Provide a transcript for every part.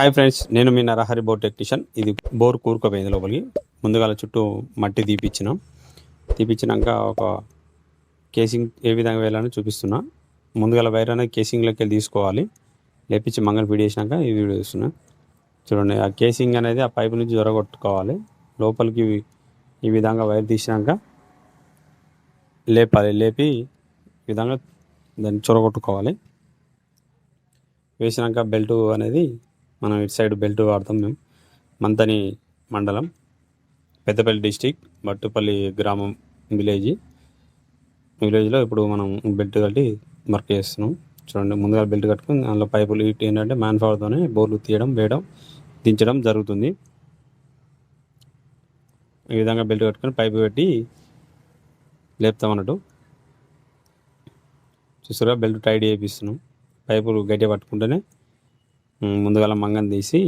Hi friends నేను మీ Narahari bore technician. ఇది బోర్ కూరుకుపోయింది లోపలికి. ముందుగా చుట్టూ మట్టి తీపిచ్చినాం. తీపిచ్చినాక ఒక కేసింగ్ ఏ విధంగా వేయాలని చూపిస్తున్నా. ముందుగల వైర్ అనేది కేసింగ్లోకి వెళ్ళి తీసుకోవాలి. లేపించి మంగళ ఫీడ్ చేసినాక ఈ వీడియో చూస్తున్నా. చూడండి ఆ కేసింగ్ అనేది ఆ పైపు నుంచి జొరగొట్టుకోవాలి. లోపలికి ఈ విధంగా వైర్ తీసినాక లేపాలి. లేపి ఈ విధంగా దాన్ని చొరగొట్టుకోవాలి. వేసినాక బెల్ట్ అనేది మనం ఇటు సైడ్ బెల్ట్ వాడతాం మేము. మంతని మండలం పెద్దపల్లి డిస్టిక్ బట్టుపల్లి గ్రామం విలేజ్. విలేజ్లో ఇప్పుడు మనం బెల్ట్ కట్టి వర్క్ చేస్తున్నాం. చూడండి ముందుగా బెల్ట్ కట్టుకుని దానిలో పైపులు ఇటు ఏంటంటే మ్యాన్ పవర్తోనే బోర్లు తీయడం వేయడం దించడం జరుగుతుంది. ఈ విధంగా బెల్ట్ కట్టుకొని పైపు పెట్టి లేపుతాం అన్నట్టు. చూసారా బెల్ట్ టైట్ చేపిస్తున్నాం. పైపులు గట్టిగా పట్టుకుంటేనే ముందుగా ముందుగాల మంగం తీసి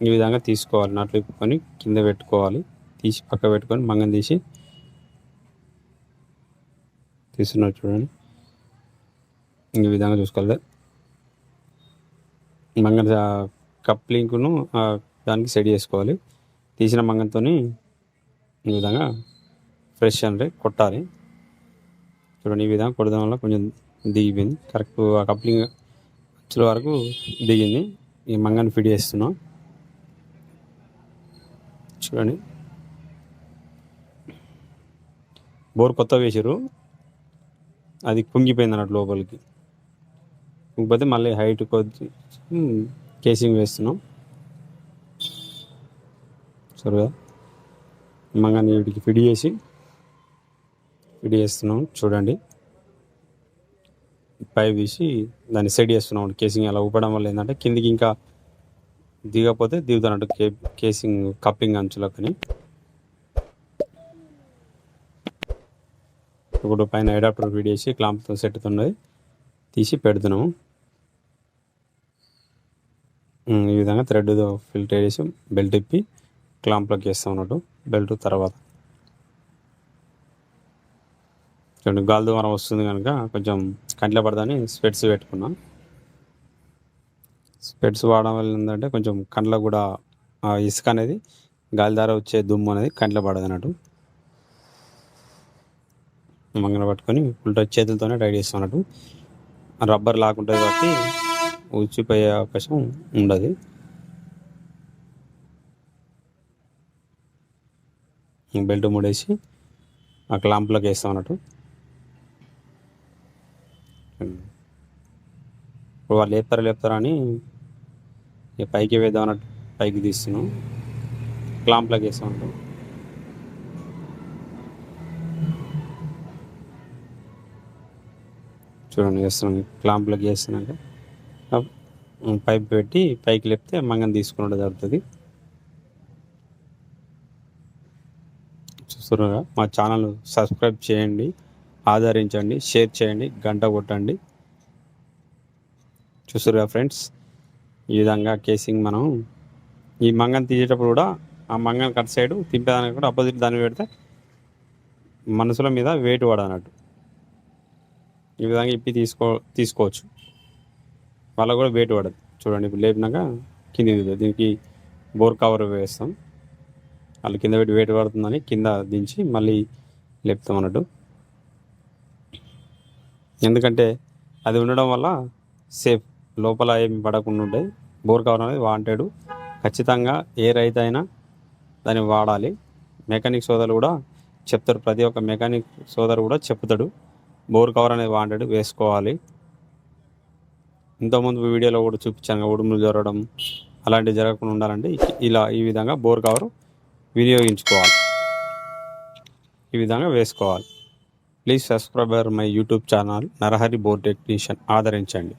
ఈ విధంగా తీసుకోవాలి. నట్లు ఇప్పుకొని కింద పెట్టుకోవాలి. తీసి పక్క పెట్టుకొని మంగం తీసి తీస్తున్నారు చూడండి. ఈ విధంగా చూసుకోవాలి. మంగం కప్లింకును లింక్ను దానికి సెట్ చేసుకోవాలి. తీసిన మంగంతో ఈ విధంగా ఫ్రెష్ అంటే కొట్టాలి. చూడండి ఈ విధంగా కొట్టడం వల్ల కొంచెం దిగిపోయింది. కరెక్ట్ ఆ కప్లింగ్ వచ్చే వరకు దిగింది. ఈ మంగని ఫిట్ చేస్తున్నాం. చూడండి. బోర్ కొత్త వేసారు. అది కుంగిపోయింది అన్నట్టు లోపలికి. కుంగిపోతే మళ్ళీ హైట్ కొద్ది కేసింగ్ వేస్తున్నాం. సరే మంగాన్ని వీటికి ఫిడ్ చేసి ఫిడ్ చేస్తున్నాం. చూడండి. పైప్ తీసి దాన్ని సెట్ చేస్తున్నాం. కేసింగ్ అలా ఊపడం వల్ల ఏంటంటే కిందికి ఇంకా దిగకపోతే దిగుతున్నట్టు కే కేసింగ్ కప్పింగ్ అంచులకని. ఇప్పుడు పైన అడాప్టర్ ఫీడ్ చేసి క్లాంప్తో సెట్ ఉన్నది తీసి పెడుతున్నాము. ఈ విధంగా థ్రెడ్తో ఫిల్టర్ చేసి బెల్ట్ ఇప్పి క్లాంప్లోకి వేస్తాం అన్నట్టు. బెల్ట్ తర్వాత. చూడండి గాలి ద్వారా వస్తుంది కనుక కొంచెం కంట్లో పడదని స్పెట్స్ పెట్టుకున్నా. స్పెట్స్ వాడడం వల్ల ఏంటంటే కొంచెం కంట్లో కూడా ఇసుక అనేది గాలి ద్వారా వచ్చే దుమ్ము అనేది కంట్లో పడదు అన్నట్టు మంగళ పట్టుకొని ఉల్టా చేతులతోనే టైట్ చేస్తాం అన్నట్టు రబ్బర్ లాకుంటుంది కాబట్టి ఉచ్చిపోయే అవకాశం ఉండదు. బెల్ట్ ముడేసి ఆ క్లాంప్లోకి వేస్తాం అన్నట్టు ఇప్పుడు వాళ్ళు లేపుతారా లేపుతారా అని ఇక పైకి వేద్దాం అన్నట్టు పైకి తీస్తున్నాం. క్లాంప్లాగ్ వేస్తాం అన్నట్టు చూడండి వేస్తున్నాం క్లాంప్లోకి వేస్తున్నాక పైప్ పెట్టి పైకి లేపితే మంగం తీసుకున్నట్టు జరుగుతుంది. చూస్తున్నారా? మా ఛానల్ సబ్స్క్రైబ్ చేయండి. ఆదరించండి షేర్ చేయండి గంట కొట్టండి. చూసారుగా ఫ్రెండ్స్? ఈ విధంగా కేసింగ్ మనం ఈ మంగం తీసేటప్పుడు కూడా ఆ మంగం కట్ సైడ్ తింపేదానికి కూడా అపోజిట్ దాన్ని పెడితే మనసుల మీద వెయిట్ పడనట్టు ఈ విధంగా ఇప్పి తీసుకో తీసుకోవచ్చు. వాళ్ళకు కూడా వెయిట్ పడదు. చూడండి ఇప్పుడు లేపినాక కింద దీనికి బోర్ కవర్ వేస్తాం. వాళ్ళు కింద పెట్టి వెయిట్ పడుతుందని కింద దించి మళ్ళీ లేపుతాం అన్నట్టు. ఎందుకంటే అది ఉండడం వల్ల సేఫ్ లోపల ఏమి పడకుండా ఉంటాయి బోర్ కవర్ అనేది వాంటెడ్. ఖచ్చితంగా ఏ రైతు అయినా దాన్ని వాడాలి. మెకానిక్ సోదరులు కూడా చెప్తారు. ప్రతి ఒక్క మెకానిక్ సోదరు కూడా చెప్తాడు. బోర్ కవర్ అనేది వాంటెడ్ వేసుకోవాలి. ఇంతకుముందు వీడియోలో కూడా చూపించాను ఉడుములు జరగడం అలాంటివి జరగకుండా ఉండాలంటే ఇలా ఈ విధంగా బోర్ కవర్ వినియోగించుకోవాలి. ఈ విధంగా వేసుకోవాలి. Please subscriber my YouTube channel Narahari bore technician. ఆదరించండి.